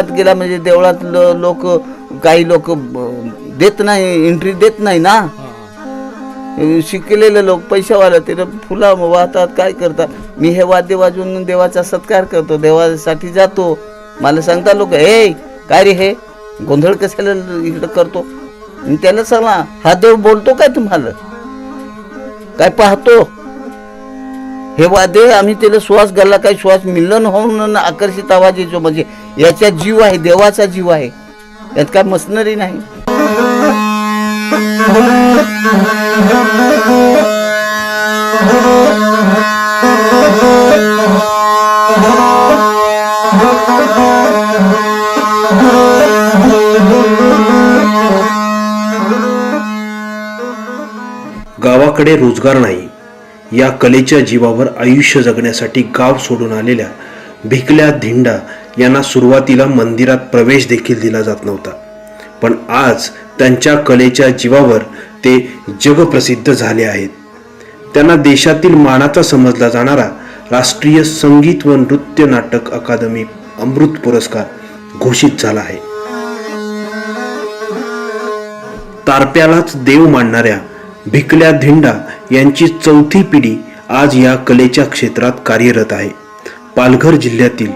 देवळात गेला म्हणजे देवळात लोक काही लोक देत नाही एंट्री देत नाही ना. शिकलेले लोक पैशावाले ते फुला वाहतात काय करतात? मी हे वाद्य वाजवून देवाचा सत्कार करतो देवासाठी जातो. मला सांगता लोक हे काय रे हे? गोंधळ कशाला इकडं करतो? त्याला सांगा हा देव बोलतो काय तुम्हाला? काय पाहतो? हे वादे आम्ही त्याला श्वास घालला काही श्वास मिलन होऊन आकर्षित आवाज येतो. म्हणजे याच्यात जीव आहे देवाचा जीव आहे. यात काय मशनरी नाही. गावाकडे रोजगार नाही. या कलेच्या जीवावर आयुष्य जगण्यासाठी गाव सोडून आलेल्या भिकल्या धिंडा यांना सुरुवातीला मंदिरात प्रवेश देखील दिला जात नव्हता. पण आज त्यांच्या कलेच्या जीवावर ते जगप्रसिद्ध झाले आहेत. त्यांना देशातील मानाचा समजला जाणारा राष्ट्रीय संगीत व नृत्य नाटक अकादमी अमृत पुरस्कार घोषित झाला आहे. तारप्यालाच देव मानणाऱ्या भिकल्या धिंडा यांची चौथी पिढी आज या कलेच्या क्षेत्रात कार्यरत आहे. पालघर जिल्ह्यातील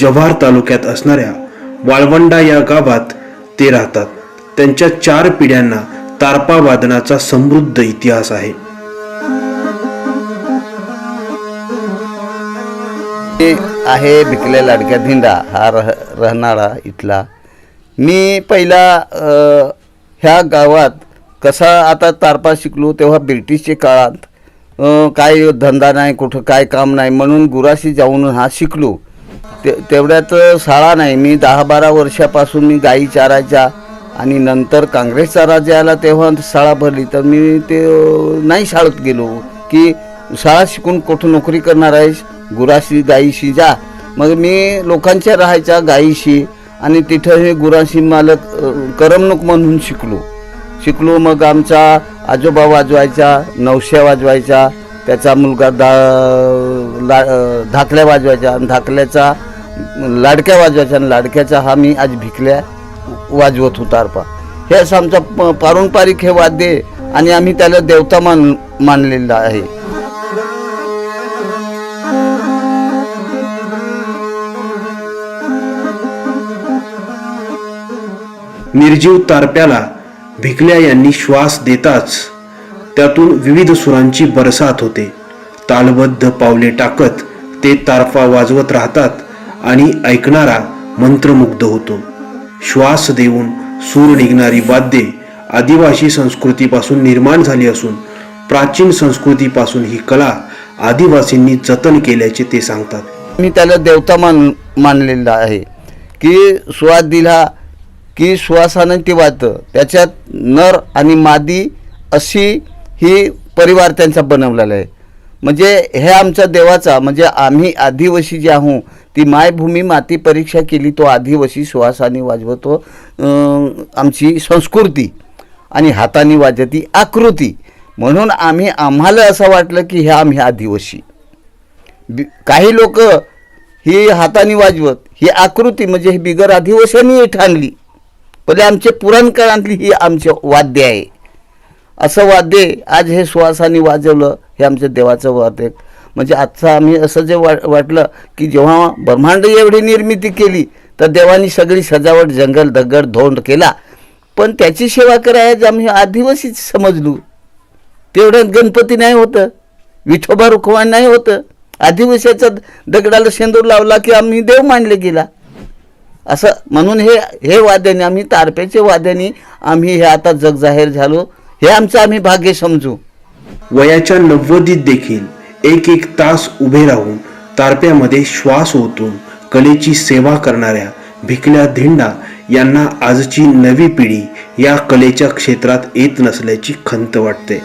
जव्हार तालुक्यात असणाऱ्या वाळवंडा या गावात ते राहतात. त्यांच्या चार पिढ्यांना तारपा वादनाचा समृद्ध इतिहास आहे. आहे भिकल्या लाडक्या धिंडा हा रह राहणारा इथला. मी पहिला ह्या गावात कसा आता तारपा शिकलो तेव्हा ब्रिटिशच्या काळात काय धंदा नाही कुठं काय काम नाही म्हणून गुराशी जाऊन हा शिकलो. ते तेवढ्यात शाळा नाही मी दहा बारा वर्षापासून मी गाई चारायच्या आणि नंतर काँग्रेसचा राजा आला तेव्हा शाळा भरली. तर मी ते नाही शाळेत गेलो की शाळा शिकून कुठं नोकरी करणार आहेस? गुराशी गाईशी जा. मग मी लोकांच्या राहायच्या गाईशी आणि तिथं हे गुराशी मालक करमणूक म्हणून शिकलो. शिकलो मग आमचा आजोबा वाजवायचा नवश्या वाजवायचा त्याचा मुलगा दा ला धाकल्या वाजवायच्या आणि धाकल्याचा लाडक्या वाजवायच्या आणि लाडक्याचा हा मी आज भिकल्या वाजवत होता अर्पा हे असं आमचा प- पारंपरिक हे वाद्य आणि आम्ही त्याला देवता मान मानलेला आहे. निर्जीव तारप्याला भिकल्या यांनी श्वास देताच त्यातून विविध सुरांची बरसात होते. तालबद्ध पावले टाकत ते तारफा वाजवत राहतात आणि ऐकणारा मंत्रमुग्ध होतो. श्वास देऊन सूर निघणारी वाद्ये आदिवासी संस्कृतीपासून निर्माण झाली असून प्राचीन संस्कृतीपासून ही कला आदिवासींनी जतन केल्याचे ते सांगतात. मी त्याला देवता मान मानलेला आहे की श्वास दिला की श्वासानं ते वाजतं त्याच्यात नर आणि मादी अशी ही परिवार त्यांचा बनवलेला आहे. म्हणजे हे आमच्या देवाचा म्हणजे आम्ही आदिवासी जे आहो ती मायभूमी माती परीक्षा केली तो आदिवासी श्वासाने वाजवतो आमची संस्कृती आणि हाताने वाजती आकृती. म्हणून आम्ही आम्हाला असं वाटलं की हे आम्ही आदिवासी. काही लोक ही हाताने वाजवत ही आकृती म्हणजे ही बिगर आदिवासांनी ठाणली. पहिले आमचे पुराणकाळातली ही आमचे वाद्य आहे. असं वाद्य आज हे सुवासाने वाजवलं हे आमच्या देवाचं वाद्य म्हणजे आजचं आम्ही असं जे वा वाटलं की जेव्हा ब्रह्मांड एवढी निर्मिती केली तर देवानी सगळी सजावट जंगल दगड धोंड केला. पण त्याची सेवा करायला आम्ही आदिवासीच समजलो तेवढ्यात गणपती नाही होतं. विठोबा रुखवान नाही होतं. आदिवासीचा दगडाला शेंदूर लावला की आम्ही देव मानले गेला. असं म्हणून हे हे वाद्याने आम्ही तारपेचे वाद्याने आम्ही हे आता जग जाहीर झालो. हे आमचं आम्ही भाग्य समजू. वयाच्या नव्वदीत देखील एक एक तास उभे राहून तारप्यामध्ये श्वास ओतून कलेची सेवा करणाऱ्या भिकल्या धिंडा यांना आजची नवी पिढी या कलेच्या क्षेत्रात येत नसल्याची खंत वाटते.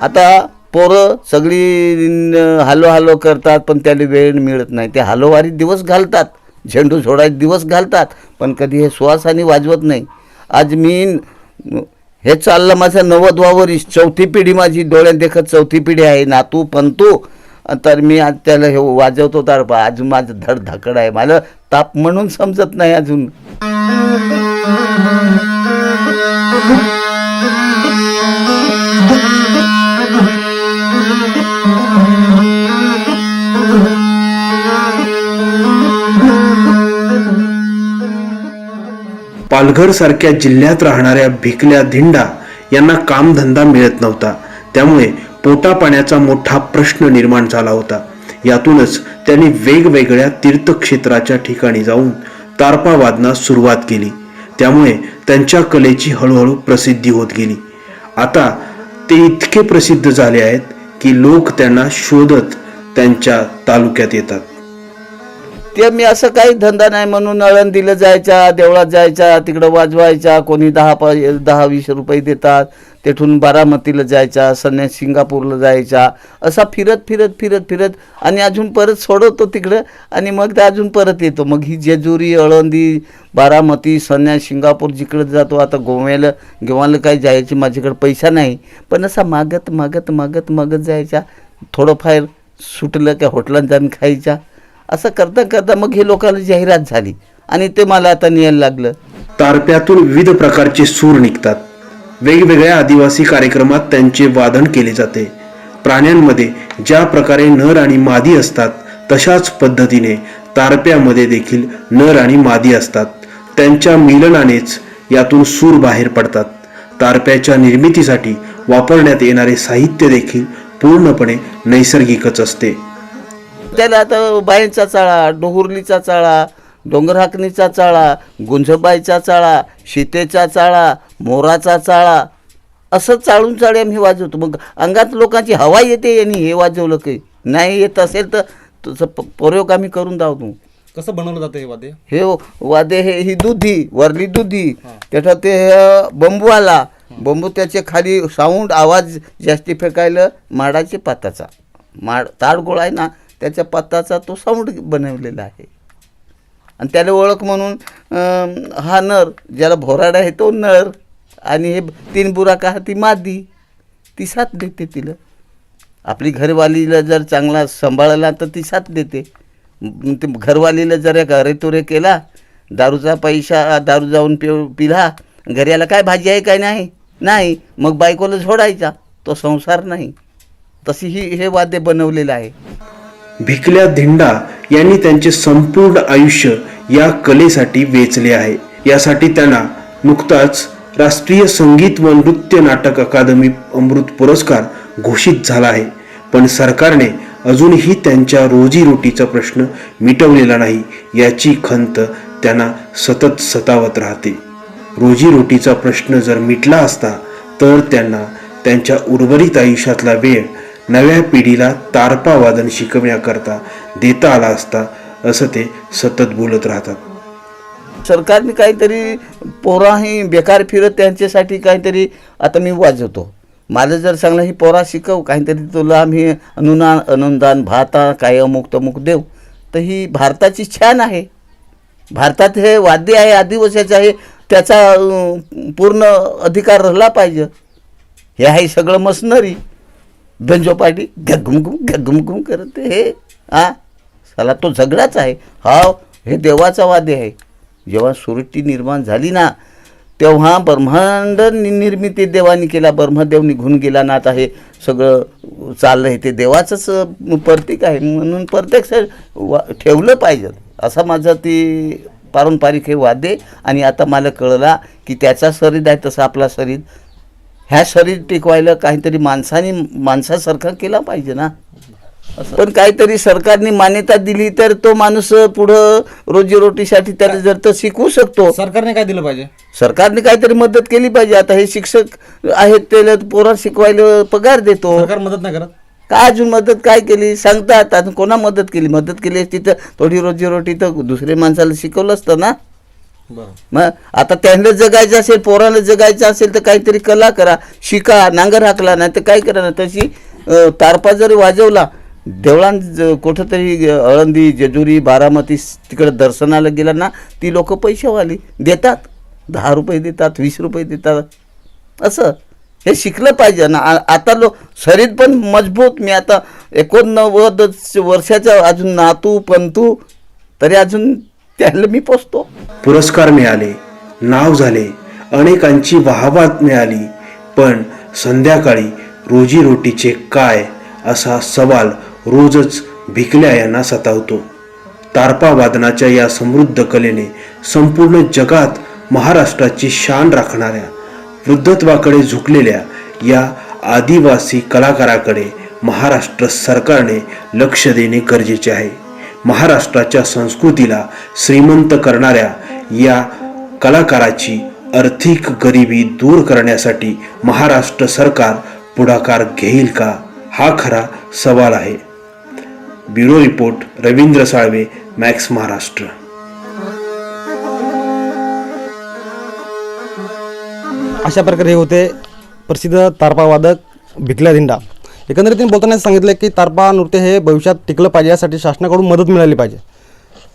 आता पोरं सगळी हालो हालो करतात पण त्याला वेळ मिळत नाही. ते हालोवारी दिवस घालतात. झेंडू सोडायचे दिवस घालतात. पण कधी हे श्वासाने वाजवत नाही. आज मी हे चाललं माझं नव्वद वरीस चौथी पिढी माझी डोळ्यात देखत चौथी पिढी आहे. नातू पंतू. तर मी आज त्याला हे वाजवतो तर अजून माझं धड धाकड आहे. मला ताप म्हणून समजत नाही अजून. पालघर सारख्या जिल्ह्यात राहणाऱ्या भिकल्या धिंडा यांना कामधंदा मिळत नव्हता. त्यामुळे पोटापाण्याचा मोठा प्रश्न निर्माण झाला होता. यातूनच त्यांनी वेगवेगळ्या तीर्थक्षेत्राच्या ठिकाणी जाऊन तारपा वादनास सुरुवात केली. त्यामुळे त्यांच्या कलेची हळूहळू प्रसिद्धी होत गेली. आता ते इतके प्रसिद्ध झाले आहेत की लोक त्यांना शोधत त्यांच्या तालुक्यात येतात. ते मी असं काही धंदा नाही म्हणून आळंदीला जायचा देवळात जायचा तिकडं वाजवायचा कोणी दहा प दहा वीस रुपये देतात तेथून बारामतीला जायचा सन्या सिंगापूरला जायचा असा फिरत फिरत फिरत फिरत आणि अजून परत सोडवतो तिकडं आणि मग ते अजून परत येतो. मग ही जेजुरी अळंदी बारामती सन्या सिंगापूर जिकडं जातो आता गोव्याला गोव्याला काही जायची माझ्याकडे पैसा नाही पण असा मागत मागत मागत मागत जायचा थोडंफार सुटलं का हॉटेलात जाऊन खायच्या असं करता करता मग हे लोकांना जाहिरात झाली. आणि ते मला आता न्यायला लागलं. तारप्यातून विविध प्रकारचे सूर निघतात. वेगवेगळ्या आदिवासी कार्यक्रमात त्यांचे वादन केले जाते. प्राण्यांमध्ये ज्या प्रकारे नर आणि मादी असतात तशाच पद्धतीने तारप्यामध्ये देखील नर आणि मादी असतात. त्यांच्या मिलनानेच यातून सूर बाहेर पडतात. तारप्याच्या निर्मितीसाठी वापरण्यात येणारे साहित्य देखील पूर्णपणे नैसर्गिकच असते. त्याला आता बायांचा चाळा डोहुर्लीचा चाळा डोंगर हाकणीचा चाळा गुंजबाईचा चाळा सीतेचा चाळा मोराचा चाळा असं चाळून चाळे आम्ही वाजवतो. मग अंगात लोकांची हवा येते यांनी हे वाजवलं काही नाही येत असेल तर तसं प- प्रयोग आम्ही करून दावतो. कसं बनवलं जातं हे वाद्य हे वादे हे ही दुधी वरली दुधी. त्याच्यात ते बंबू आला. बंबू त्याचे खाली साऊंड आवाज जास्ती फेकायला माडाचे पाताचा. माड ताडगोळ आहे ना त्याच्या पत्ताचा तो साऊंड बनवलेला आहे. आणि त्याला ओळख म्हणून हा नर ज्याला भोराड आहे तो नर आणि हे तीन बुराका हा ती मादी ती साथ देते तिला. आपली घरवालीला जर चांगला सांभाळला तर ती साथ देते. ते घरवालीला जर एक अरेतुरे केला दारूचा पैसा दारू जाऊन पि पिला घरी आला काय भाजी आहे काय नाही? नाही. मग बायकोला झोडायचा. तो संसार नाही. तशी ही हे वाद्य बनवलेलं आहे. भिकल्या धिंडा यांनी त्यांचे संपूर्ण आयुष्य या कलेसाठी वेचले आहे. यासाठी त्यांना नुकताच राष्ट्रीय संगीत व नृत्य नाटक अकादमी अमृत पुरस्कार घोषित झाला आहे. पण सरकारने अजूनही त्यांच्या रोजीरोटीचा प्रश्न मिटवलेला नाही याची खंत त्यांना सतत सतावत राहते. रोजीरोटीचा प्रश्न जर मिटला असता तर त्यांना त्यांच्या उर्वरित आयुष्यातला वेळ नव्या पिढीला तारपा वादन शिकवण्याकरता देता आला असता असं ते सतत बोलत राहतात. सरकारने काहीतरी पोराही बेकार फिरत त्यांच्यासाठी काहीतरी आता मी वाजवतो. माझं जर चांगलं ही पोरा शिकव काहीतरी तुला आम्ही अनुदान अनुदान भाता काय अमुक तमुक देऊ तर ही भारताची छान आहे. भारतात हे वाद्य आहे आदिवासीचं आहे त्याचा पूर्ण अधिकार राहिला पाहिजे. हे आहे सगळं मशनरी पार्टी घगमघुम घगमघुम करत हे. हा? साला तो झगडाच आहे. हा हे देवाचा वादे आहे. जेव्हा सृष्टी निर्माण झाली ना तेव्हा ब्रह्मांड निर्मिती देवानी केला ब्रह्मदेव निघून गेला ना आता हे सगळं चाललं आहे ते देवाचंच प्रतीक आहे. म्हणून प्रत्यक्ष वा ठेवलं पाहिजे. असा माझा ती पारंपरिक हे वाद्य आणि आता मला कळला की त्याचा शरीर आहे तसं आपला शरीर. ह्या शरीर टिकवायला काहीतरी माणसाने माणसासारखा केला पाहिजे ना. पण काहीतरी सरकारने मान्यता दिली तर तो माणूस पुढं रोजीरोटीसाठी त्याला जर तर शिकवू शकतो. सरकारने काय दिलं पाहिजे? सरकारने काहीतरी मदत केली पाहिजे. आता हे शिक्षक आहेत त्याला पोरा शिकवायला पगार देतो. सरकार मदत नाही करत? काय अजून मदत काय केली? सांगतात. आता कोणा मदत केली? मदत केली असती तर थोडी रोजीरोटी तर दुसऱ्या माणसाला शिकवलं असतं ना. मग आता त्यांना जगायचं असेल पोराला जगायचं असेल तर काहीतरी कला करा. शिका नांगर हाकला नाही तर काय करा ना. तशी तारपा जरी वाजवला देवळां ज- कुठंतरी अळंदी जेजुरी बारामती तिकडे दर्शनाला गेला ना ती लोक पैशावाली. देतात. दहा रुपये देतात वीस रुपये देतात. असं. हे शिकलं पाहिजे ना. आता लो शरीर पण मजबूत. मी आता एकोणनव्वद वर्षाचा अजून नातू पंतू तरी अजून त्याला मी पोचतो पुरस्कार मिळाले नाव झाले अनेकांची वाहवा मिळाली पण संध्याकाळी रोजीरोटीचे काय असा सवाल रोजच भिकल्या यांना सतावतो. तारपा वादनाच्या या समृद्ध कलेने संपूर्ण जगात महाराष्ट्राची शान राखणाऱ्या वृद्धत्वाकडे झुकलेल्या या आदिवासी कलाकाराकडे महाराष्ट्र सरकारने लक्ष देणे गरजेचे आहे. महाराष्ट्राच्या संस्कृतीला श्रीमंत करणाऱ्या या कलाकाराची आर्थिक गरिबी दूर करण्यासाठी महाराष्ट्र सरकार पुढाकार घेईल का? हा खरा सवाल आहे. Bureau report Ravindra Salve Max Maharashtra. अशा प्रकारे हे होते प्रसिद्ध तारपावादक भिकल्या धिंडा. एकंदरीत त्यांनी बोलताना सांगितलं की तारपा नृत्य हे भविष्यात टिकलं पाहिजे यासाठी शासनाकडून मदत मिळाली पाहिजे.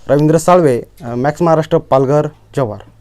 रवींद्र साळवे मॅक्स महाराष्ट्र पालघर जव्हार.